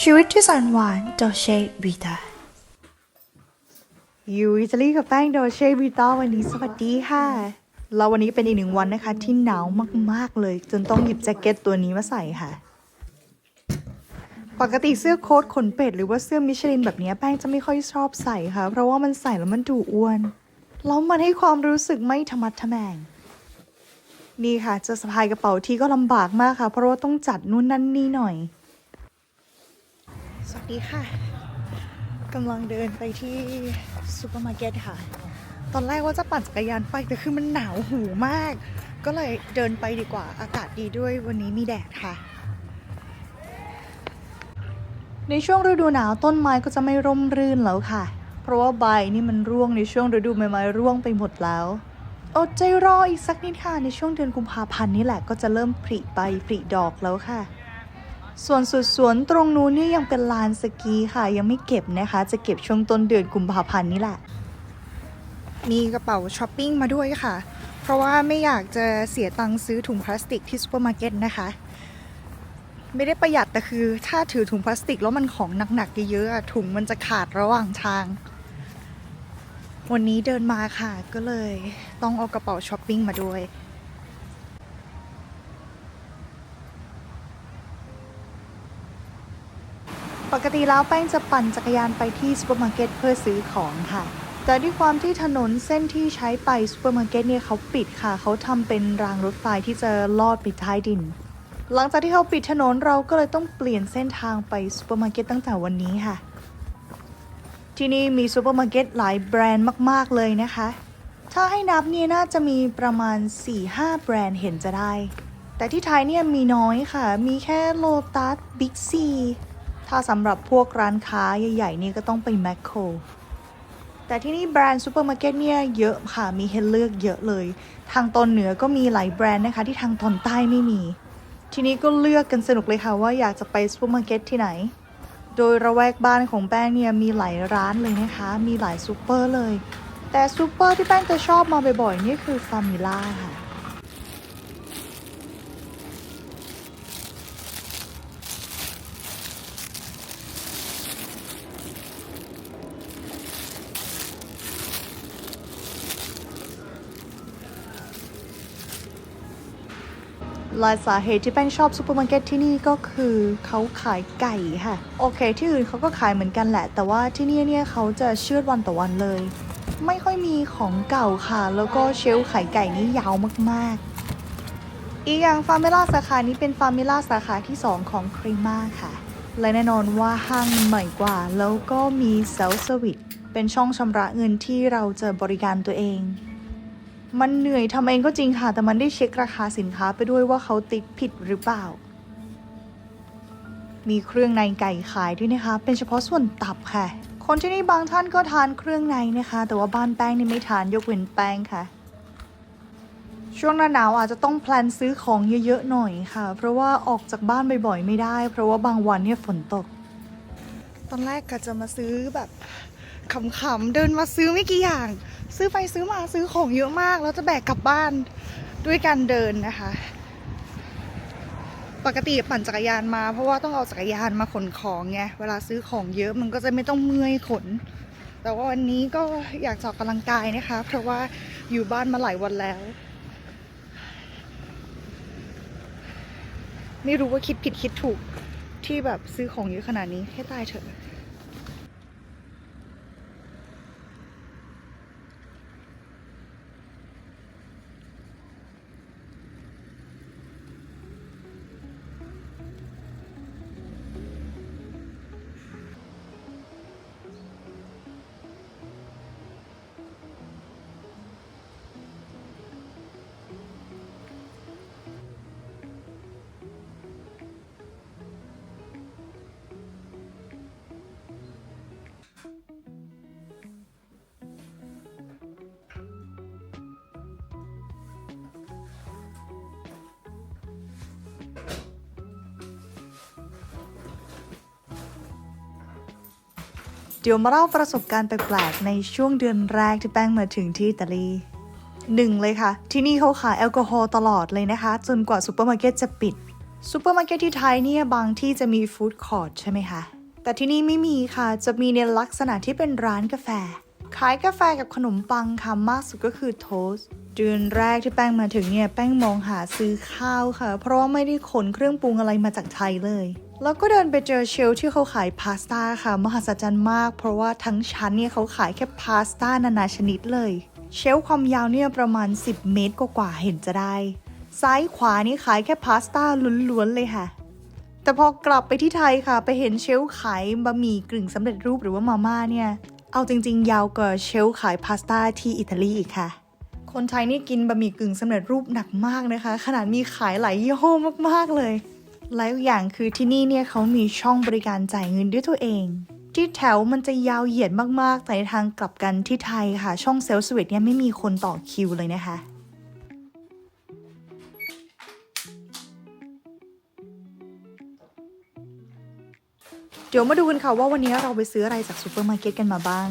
ชีวิตที่แสนหวานโดเชวิตาอยู่อิตาลีกับแป้งโดเชวิตาวันนี้สวัสดีค่ะแล้ววันนี้เป็นอีกหนึ่งวันนะคะ ที่หนาวมากๆเลย จนต้องหยิบแจ็คเก็ตตัวนี้มาใส่ค่ะ ปกติเสื้อโค้ทขนเป็ดหรือว่าเสื้อมิชลินแบบนี้แป้งจะไม่ค่อยชอบใส่ค่ะ เพราะว่ามันใส่แล้วมันดูอ้วน แล้วมันให้ความรู้สึกไม่ธรรมัดทะแมงนี่ค่ะ จะสะพายกระเป๋าทีก็ลำบากมากค่ะ เพราะว่าต้องจัดนู่นนั่นนี่หน่อย วัสดีค่ะกำลังเดินไปที่ซูเปอร์มาร์เก็ตค่ะ ตอนแรกว่าจะปั่นจักรยานไปแต่คือมันหนาวหูมาก ก็เลยเดินไปดีกว่า อากาศดีด้วยวันนี้มีแดดค่ะ ในช่วงฤดูหนาวต้นไม้ก็จะไม่ร่มรื่นแล้วค่ะ เพราะว่าใบนี่มันร่วงในช่วงฤดูใบไม้ร่วงไปหมดแล้วอดใจรออีกสักนิดค่ะ ในช่วงเดือนกุมภาพันธ์นี่แหละก็จะเริ่มผลิใบผลิดอกแล้วค่ะ ส่วนสุดสวนตรงนู้นเนี่ยยังเป็นลานสกีค่ะ ยังไม่เก็บนะคะ จะเก็บช่วงต้นเดือนกุมภาพันธ์นี่แหละ มีกระเป๋าช้อปปิ้งมาด้วยค่ะ เพราะว่าไม่อยากจะเสียตังค์ซื้อถุงพลาสติกที่ซูเปอร์มาร์เก็ตนะคะ ไม่ได้ประหยัดแต่คือ ถ้าถือถุงพลาสติกแล้วมันของหนักๆเยอะๆอะถุงมันจะขาดระหว่างทาง วันนี้เดินมาค่ะก็เลยต้องเอากระเป๋าช้อปปิ้งมาด้วย ปกติแล้วแป้งจะปั่นจักรยานไปที่ซูเปอร์มาร์เก็ตเพื่อซื้อของค่ะ แต่ด้วยความที่ถนนเส้นที่ใช้ไปซูเปอร์มาร์เก็ตเนี่ยเขาปิดค่ะ เขาทำเป็นรางรถไฟที่จะลอดไปท้ดิน หลังจากที่เขาปิดถนนเราก็เลยต้องเปลี่ยนเส้นทางไปซูเปอร์มาร์เก็ตตั้งแต่วันนี้ค่ะ ที่นี่มีซูเปอร์มาร์เก็ตหลายแบรนด์มาก ๆเลยนะคะ ถ้าให้นับเนี่ยน่าจะมีประมาณ 4-5 แบรนด์เห็นจะได้ แต่ที่ไทยเนี่ยมีน้อยค่ะ มีแค่โลตัสบิ๊กซี ถ้าสำหรับพวกร้านค้าใหญ่ๆนี่ก็ต้องไปแมคโครแต่ที่นี่แบรนด์ซูเปอร์มาร์เก็ตเนี่ยเยอะค่ะ มีให้เลือกเยอะเลย ทางตอนเหนือก็มีหลายแบรนด์นะคะ ที่ทางตอนใต้ไม่มี ทีนี้ก็เลือกกันสนุกเลยค่ะว่าอยากจะไปซูเปอร์มาร์เก็ตที่ไหน โดยระแวกบ้านของแป้งเนี่ยมีหลายร้านเลยนะคะ มีหลายซูเปอร์เลย แต่ซูเปอร์ที่แป้งจะชอบมาบ่อยๆนี่คือฟามิล่าค่ะ หลายสาเหตุที่แป้งชอบซูเปอร์มาร์เก็ตที่นี่ก็คือเขาขายไก่ค่ะ โอเค ที่อื่นเขาก็ขายเหมือนกันแหละ แต่ว่าที่นี่เนี่ยเขาจะเชื่อดวันต่อวันเลย ไม่ค่อยมีของเก่าค่ะ แล้วก็เชลฟ์ขายไก่นี่ยาวมากๆ อีกอย่างฟาร์เมล่าสาขานี้เป็นฟาร์เมล่าสาขาที่ 2 ของครีม่าค่ะ และแน่นอนว่าห้างใหม่กว่า แล้วก็มีเซลสวิตเป็นช่องชำระเงินที่เราจะบริการตัวเอง มันเหนื่อยทำเองก็จริงค่ะ แต่มันได้เช็คราคาสินค้าไปด้วยว่าเขาติดผิดหรือเปล่า มีเครื่องในไก่ขายด้วยนะคะ เป็นเฉพาะส่วนตับค่ะ คนที่นี่บางท่านก็ทานเครื่องในนะคะ แต่ว่าบ้านแป้งนี่ไม่ทานยกเว้นแป้งค่ะ ช่วงหน้าหนาวอาจจะต้องแพลนซื้อของเยอะๆหน่อยค่ะ เพราะว่าออกจากบ้านบ่อยๆไม่ได้ เพราะว่าบางวันเนี่ยฝนตก ตอนแรกก็จะมาซื้อแบบ ขำๆเดินมาซื้อไม่กี่อย่าง ซื้อไปซื้อมาซื้อของเยอะมากแล้วจะแบกกลับบ้านด้วยการเดินนะคะ ปกติปั่นจักรยานมา เพราะว่าต้องเอาจักรยานมาขนของไงเวลาซื้อของเยอะมันก็จะไม่ต้องเมื่อยขน แต่ว่าวันนี้ก็อยากจะออกกำลังกายนะคะ เพราะว่าอยู่บ้านมาหลายวันแล้วไม่รู้ว่าคิดผิดคิดถูกที่แบบซื้อของเยอะขนาดนี้ให้ตายเถอะ เดี๋ยวมาเล่าประสบการณ์แปลกๆในช่วงเดือนแรกที่แป้งมาถึงที่อิตาลีหนึ่งเลยค่ะ ที่นี่เขาขายแอลกอฮอล์ตลอดเลยนะคะ จนกว่าซูเปอร์มาร์เก็ตจะปิดซูเปอร์มาร์เก็ตที่ไทยเนี่ยบางที่จะมีฟู้ดคอร์ทใช่ไหมคะ แต่ที่นี่ไม่มีค่ะ จะมีในลักษณะที่เป็นร้านกาแฟ ขายกาแฟกับขนมปังค่ะ มากสุดก็คือโทสต์เดือนแรกที่แป้งมาถึงเนี่ย แป้งมองหาซื้อข้าวค่ะ เพราะว่าไม่ได้ขนเครื่องปรุงอะไรมาจากไทยเลย แล้วก็เดินไปเจอเชลที่เขาขายพาสต้าค่ะ มหัศจรรย์มาก เพราะว่าทั้งชั้นเนี่ยเขาขายแค่พาสต้านานาชนิดเลย เชลความยาวเนี่ยประมาณ 10 เมตรกว่าๆเห็นจะได้ ซ้ายขวานี่ขายแค่พาสต้าล้วนๆเลยค่ะ แต่พอกลับไปที่ไทยค่ะ ไปเห็นเชลขายบะหมี่กึ่งสำเร็จรูปหรือว่ามาม่าเนี่ยเอาจริงๆ ยาวกว่าเชลขายพาสต้าที่อิตาลีอีกค่ะคนไทยนี่กินบะหมี่กึ่งสำเร็จรูปหนักมากนะคะ ขนาดมีขายหลายยี่ห้อมากๆเลย แล้วอย่างคือที่นี่เนี่ยเขามีช่องบริการจ่ายเงินด้วยตัวเอง ที่แถวมันจะยาวเหยียดมากๆ แต่ในทางกลับกันที่ไทยค่ะ ช่องเซลล์สวิตเนี่ยไม่มีคนต่อคิวเลยนะคะเดี๋ยวมาดูกันค่ะว่าวันนี้เราไปซื้ออะไรจากซูเปอร์มาร์เก็ตกันมาบ้าง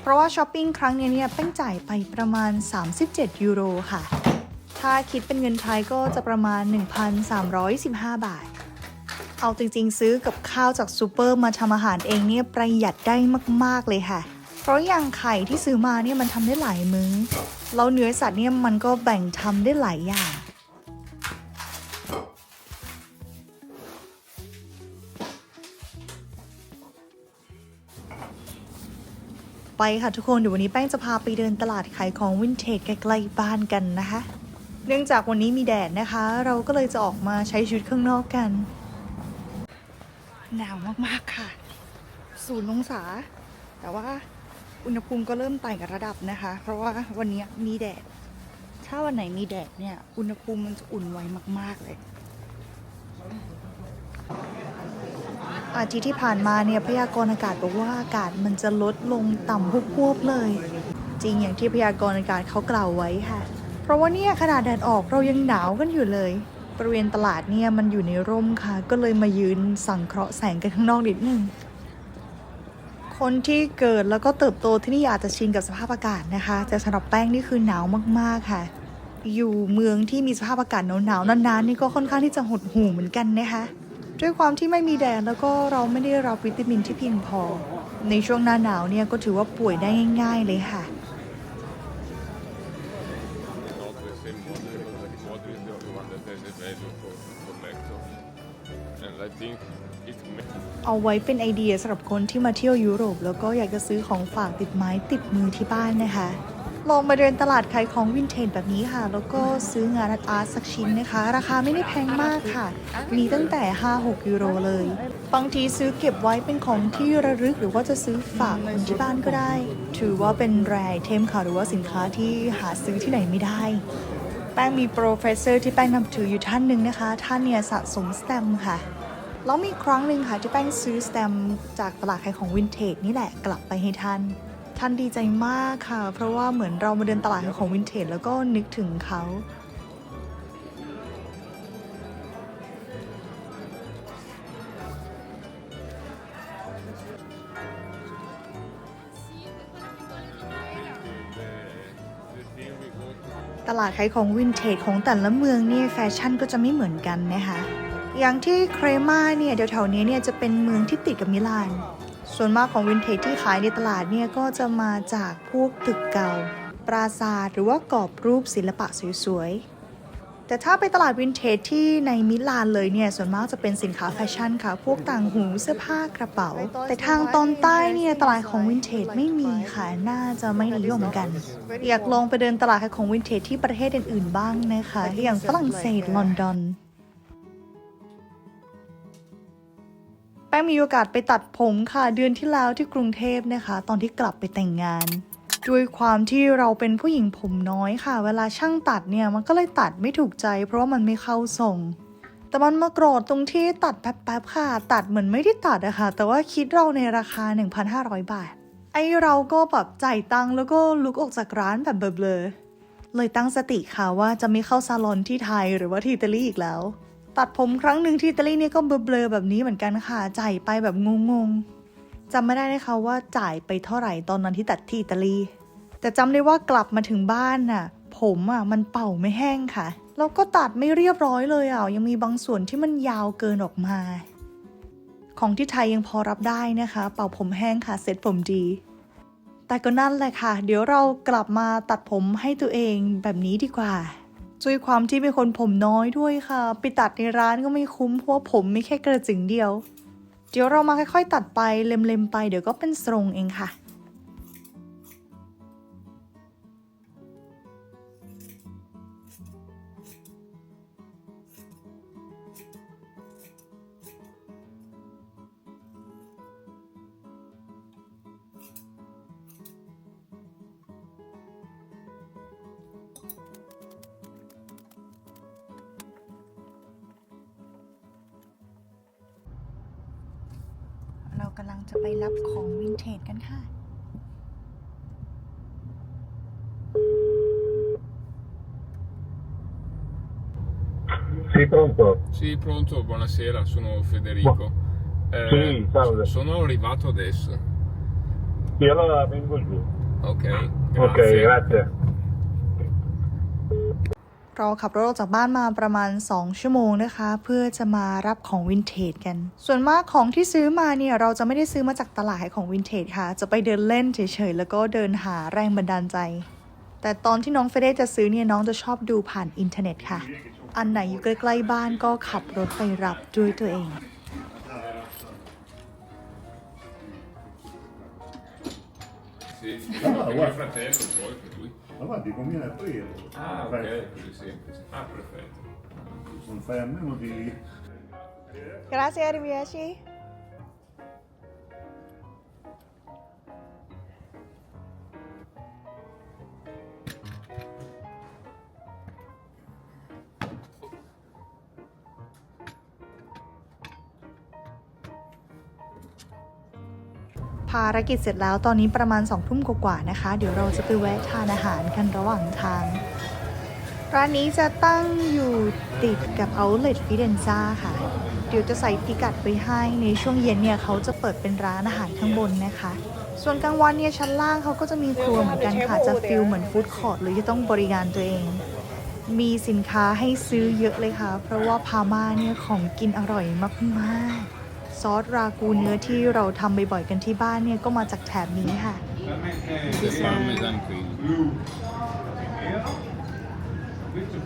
เพราะว่าช้อปปิ้งครั้งนี้เนี่ยแป้งจ่ายไปประมาณ 37 ยูโรค่ะ ถ้าคิดเป็นเงินไทยก็จะประมาณ 1,315 บาท เอาจริงๆ ซื้อกับข้าวจากซูเปอร์มาทำอาหารเองเนี่ยประหยัดได้มากๆเลยค่ะ เพราะอย่างไข่ที่ซื้อมาเนี่ยมันทำได้หลายมื้อ แล้วเนื้อสัตว์เนี่ยมันก็แบ่งทำได้หลายอย่างไปค่ะทุกคนเดี๋ยววันนี้แป้งจะพาไปเดินตลาดขายของวินเทจใกล้ๆบ้านกันนะคะ เนื่องจากวันนี้มีแดดนะคะ เราก็เลยจะออกมาใช้ชีวิตข้างนอกกัน หนาวมากๆค่ะ ศูนย์องศา แต่ว่าอุณหภูมิก็เริ่มไต่กระดับนะคะ เพราะว่าวันนี้มีแดด ถ้าวันไหนมีแดดเนี่ย อุณหภูมิมันจะอุ่นไวมาก ๆเลย อาทิตย์ที่ผ่านมาเนี่ยพยากรณ์อากาศบอกว่าอากาศมันจะลดลงต่ำพวบๆเลย จริงอย่างที่พยากรณ์อากาศเขากล่าวไว้ค่ะ ราะว่าเนี่ยขนาดแดดออกเรายังหนาวกันอยู่เลย บริเวณตลาดเนี่ยมันอยู่ในร่มค่ะ ก็เลยมายืนสังเคราะห์แสงกันข้างนอกนิดนึงคนที่เกิดแล้วก็เติบโตที่นี่อาจจะชินกับสภาพอากาศนะคะ แต่สำหรับแป้งนี่คือหนาวมากๆค่ะ อยู่เมืองที่มีสภาพอากาศหนาวๆนานๆนี่ก็ค่อนข้างที่จะหดหู่เหมือนกันนะคะด้วยความที่ไม่มีแดดแล้วก็เราไม่ได้รับวิตามินที่เพียงพอ ในช่วงหน้าหนาวเนี่ยก็ถือว่าป่วยได้ง่าย ๆ เลยค่ะ I think it may เอาไว้เป็นไอเดียสำหรับคนที่มาเที่ยวยุโรป แล้วก็อยากจะซื้อของฝากติดไม้ติดมือที่บ้านนะคะ ลองมาเดินตลาดขายของวินเทจแบบนี้ค่ะ แล้วก็ซื้องานอาร์ตสักชิ้นนะคะ ราคาไม่ได้แพงมากค่ะ มีตั้งแต่ 5-6 ยูโรเลย บางทีซื้อเก็บไว้เป็นของที่ระลึกหรือว่าจะซื้อฝากคนที่บ้านก็ได้ ถือว่าเป็นแรไอเทมค่ะหรือว่าสินค้าที่หาซื้อที่ไหนไม่ได้ แป้งมีโปรเฟสเซอร์ที่แป้งนับถืออยู่ท่านหนึ่งนะคะ ท่านเนี่ยสะสมสแตมป์ค่ะ แล้วมีครั้งหนึ่งค่ะที่แป้งซื้อสแตมป์จากตลาดขายของวินเทจนี่แหละกลับไปให้ท่านท่านดีใจมากค่ะ เพราะว่าเหมือนเรามาเดินตลาดขายของวินเทจแล้วก็นึกถึงเขาตลาดขายของวินเทจของแต่ละเมืองเนี่ยแฟชั่นก็จะไม่เหมือนกันนะคะ อย่างที่เครมาเนี่ยแถวๆนี้เนี่ยจะเป็นเมืองที่ติดกับมิลาน ส่วนมากของวินเทจที่ขายในตลาดเนี่ยก็จะมาจากพวกตึกเก่า ปราสาทหรือว่ากรอบรูปศิลปะสวยๆ แต่ถ้าไปตลาดวินเทจที่ในมิลานเลยเนี่ยส่วนมากจะเป็นสินค้าแฟชั่นค่ะ พวกต่างหูเสื้อผ้ากระเป๋า แต่ทางตอนใต้เนี่ยตลาดของวินเทจไม่มีค่ะน่าจะไม่นิยมกัน อยากลองไปเดินตลาดขายของวินเทจที่ประเทศอื่นๆบ้างนะคะอย่างฝรั่งเศสลอนดอน ป้งมีโอกาสไปตัดผมค่ะเดือนที่แล้วที่กรุงเทพนะคะ ตอนที่กลับไปแต่งงานด้วยความที่เราเป็นผู้หญิงผมน้อยค่ะ เวลาช่างตัดเนี่ยมันก็เลยตัดไม่ถูกใจ เพราะว่ามันไม่เข้าทรง แต่มันมาโกรธตรงที่ตัดแป๊บๆค่ะ ตัดเหมือนไม่ได้ตัดอะค่ะ แต่ว่าคิดเราในราคา 1,500 บาท ไอเราก็แบบจ่ายตังค์แล้วก็ลุกออกจากร้านแบบเบลอๆเลยตั้งสติค่ะว่าจะไม่เข้าซาลอนที่ไทยหรือว่าที่อิตาลีอีกแล้ว ตัดผมครั้งหนึ่งที่อิตาลีเนี่ยก็เบลอๆแบบนี้เหมือนกันค่ะ จ่ายไปแบบงงๆจำไม่ได้นะคะว่าจ่ายไปเท่าไหร่ตอนนั้นที่ตัดที่อิตาลี แต่จำได้ว่ากลับมาถึงบ้านน่ะ ผมอะมันเป่าไม่แห้งค่ะ แล้วก็ตัดไม่เรียบร้อยเลยอะ ยังมีบางส่วนที่มันยาวเกินออกมา ของที่ไทยยังพอรับได้นะคะ เป่าผมแห้งค่ะเซ็ตผมดี แต่ก็นั่นแหละค่ะ เดี๋ยวเรากลับมาตัดผมให้ตัวเองแบบนี้ดีกว่า ด้วยความที่เป็นคนผมน้อยด้วยค่ะ ไปตัดในร้านก็ไม่คุ้มเพราะว่าผมไม่แค่กระจึงเดียว เดี๋ยวเรามาค่อยๆ ตัดไปเล็มๆไปเดี๋ยวก็เป็นทรงเองค่ะ กำลังจะไปรับของวินเทจกันค่ะ Sì, pronto? Sì, pronto, buonasera, sono Federico. Eh, Sì, salve. Sono arrivato adesso. Sì, allora vengo giù. Ok, Ok, grazie. เราขับรถออกจากบ้านมาประมาณ 2 ชั่วโมงนะคะ เพื่อจะมารับของวินเทจกัน ส่วนมากของที่ซื้อมาเนี่ยเราจะไม่ได้ซื้อมาจากตลาดขายของวินเทจค่ะ จะไปเดินเล่นเฉยๆแล้วก็เดินหาแรงบันดาลใจ แต่ตอนที่น้องเฟเดจะซื้อเนี่ยน้องจะชอบดูผ่านอินเทอร์เน็ตค่ะ อันไหนอยู่ใกล้ๆบ้านก็ขับรถไปรับด้วยตัวเอง Sì, Ah, per mio guarda. fratello poi, per lui. Ma guardi, conviene a te. Ah, Fai- ok, così semplice. Ah, perfetto. Non fai a meno di... Grazie arrivederci ภารกิจเสร็จแล้วตอนนี้ประมาณสองทุ่มกว่าๆนะคะ เดี๋ยวเราจะไปแวะทานอาหารกันระหว่างทาง ร้านนี้จะตั้งอยู่ติดกับ Outlet Fidenza ค่ะ เดี๋ยวจะใส่พิกัดไว้ให้ในช่วงเย็นเนี่ยเขาจะเปิดเป็นร้านอาหารข้างบนนะคะ ส่วนกลางวันเนี่ยชั้นล่างเขาก็จะมีครัวเหมือนกันค่ะ จะฟิลเหมือนฟู้ดคอร์ทหรือจะต้องบริการตัวเอง มีสินค้าให้ซื้อเยอะเลยค่ะ เพราะว่าพาม่าเนี่ยของกินอร่อยมากๆ ซอสรากูเนื้อที่เราทำบ่อยๆกันที่บ้านเนี่ยก็มาจากแถบนี้ค่ะ Del parmesan qui. Questo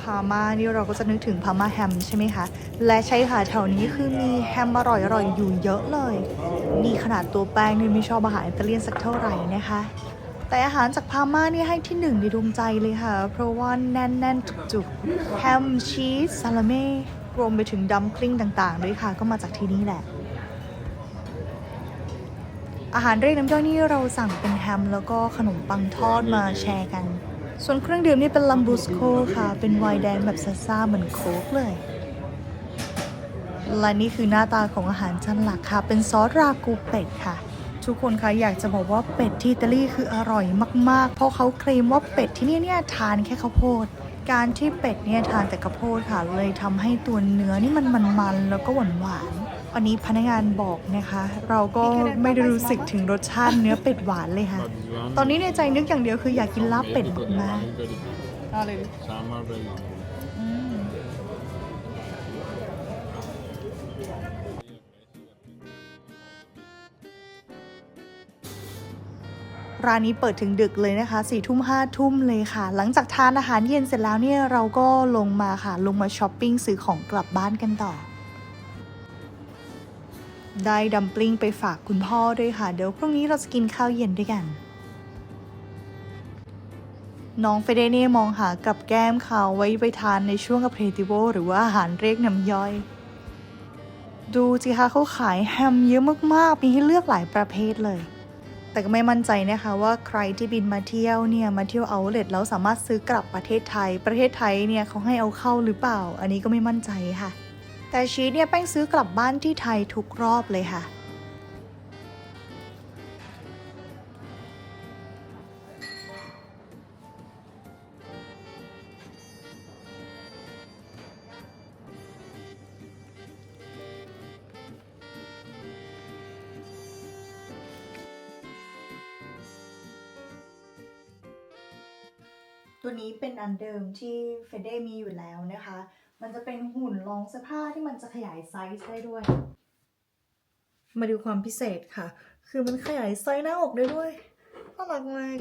พามานี่เราก็จะนึกถึงพาม่าแฮมใช่ไหมคะ และใช่ค่ะแถวนี้คือมีแฮมอร่อยๆ อยู่เยอะเลย นี่ขนาดตัวแป้งเนี่ยไม่ชอบอาหารอิตาเลียนสักเท่าไหร่นะคะ แต่อาหารจากพาม่านี่ให้ที่หนึ่งในดวงใจเลยค่ะ เพราะว่าแน่นๆจุกๆแฮมชีสซาลาเม่รวมไปถึงดัมพลิงต่างๆด้วยค่ะ ก็มาจากที่นี่แหละ อาหารเรียกน้ำย่อยนี่เราสั่งเป็นแฮมแล้วก็ขนมปังทอดมาแชร์กัน ส่วนเครื่องดื่มนี่เป็นลัมบูสโคค่ะ เป็นไวน์แดงแบบซ่าๆเหมือนโค้กเลยและนี่คือหน้าตาของอาหารจานหลักค่ะ เป็นซอสรากูเป็ดค่ะ ทุกคนคะอยากจะบอกว่าเป็ดที่อิตาลีคืออร่อยมาก ๆ เพราะเขาเคลมว่าเป็ดที่นี่เนี่ยทานแค่ข้าวโพด การที่เป็ดเนี่ยทานแต่ข้าวโพดค่ะ เลยทำให้ตัวเนื้อนี่มันมันๆแล้วก็หวานๆวันนี้พนักงานบอกนะคะ เราก็ไม่ได้รู้สึกถึงรสชาติเนื้อเป็ดหวานเลยค่ะ ตอนนี้ในใจนึกอย่างเดียวคืออยากกินลาบเป็ดมากๆ ร้านนี้เปิดถึงดึกเลยนะคะสี่ทุ่มห้าทุ่มเลยค่ะ หลังจากทานอาหารเย็นเสร็จแล้วเนี่ยเราก็ลงมาค่ะ ลงมาช้อปปิ้งซื้อของกลับบ้านกันต่อ ได้ดัมปลิงไปฝากคุณพ่อด้วยค่ะ เดี๋ยวพรุ่งนี้เราจะกินข้าวเย็นด้วยกันน้องเฟเดเน่มองหากับแก้มเขาไว้ไปทานในช่วงอเพรติโวหรือว่าอาหารเรียกน้ำย่อย ดูสิคะเขาขายแฮมเยอะมากๆ มีให้เลือกหลายประเภทเลย แต่ก็ไม่มั่นใจนะคะว่าใครที่บินมาเที่ยวเนี่ยมาเที่ยวเอาเลทแล้วสามารถซื้อกลับประเทศไทย ประเทศไทยเนี่ยเขาให้เอาเข้าหรือเปล่า อันนี้ก็ไม่มั่นใจค่ะ แต่ชีสเนี่ยแป้งซื้อกลับบ้านที่ไทยทุกรอบเลยค่ะ นี้เป็นอันเดิมที่เฟเดมีอยู่แล้วนะคะ มันจะเป็นหุ่นรองเสื้อผ้าที่มันจะขยายไซส์ได้ด้วย มาดูความพิเศษค่ะ คือมันขยายไซส์หน้าอกได้ด้วยน่ารักมาก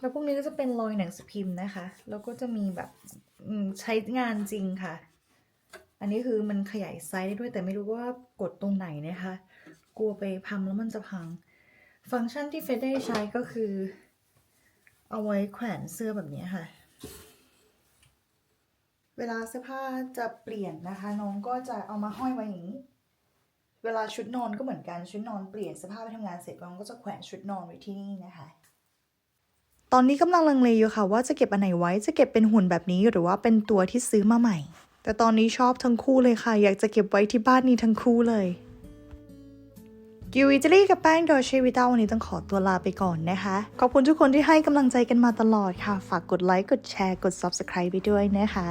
แล้วพวกนี้ก็จะเป็นรอยหนังสือพิมพ์นะคะ แล้วก็จะมีแบบใช้งานจริงค่ะ อันนี้คือมันขยายไซส์ได้ด้วยแต่ไม่รู้ว่ากดตรงไหนนะคะ กลัวไปพัมแล้วมันจะพัง ฟังก์ชันที่เฟดได้ใช้ก็คือ เอาไว้แขวนเสื้อแบบนี้ค่ะ เวลาเสื้อผ้าจะเปลี่ยนนะคะ น้องก็จะเอามาห้อยไว้อย่างนี้ เวลาชุดนอนก็เหมือนกันชุดนอนเปลี่ยนเสื้อผ้าไปทำงานเสร็จน้องก็จะแขวนชุดนอนไว้ที่นี่นะคะ ตอนนี้กำลังลังเลอยู่ค่ะ ว่าจะเก็บอันไหนไว้จะเก็บเป็นหุ่นแบบนี้หรือว่าเป็นตัวที่ซื้อมาใหม่ แต่ตอนนี้ชอบทั้งคู่เลยค่ะ อยากจะเก็บไว้ที่บ้านนี้ทั้งคู่เลย กิวอิตาลีกับแป้งโดยเชวิต้าวันนี้ต้องขอตัวลาไปก่อนนะคะ ขอบคุณทุกคนที่ให้กำลังใจกันมาตลอดค่ะ ฝากกดไลค์ กดแชร์ กด subscribe ไปด้วยนะคะ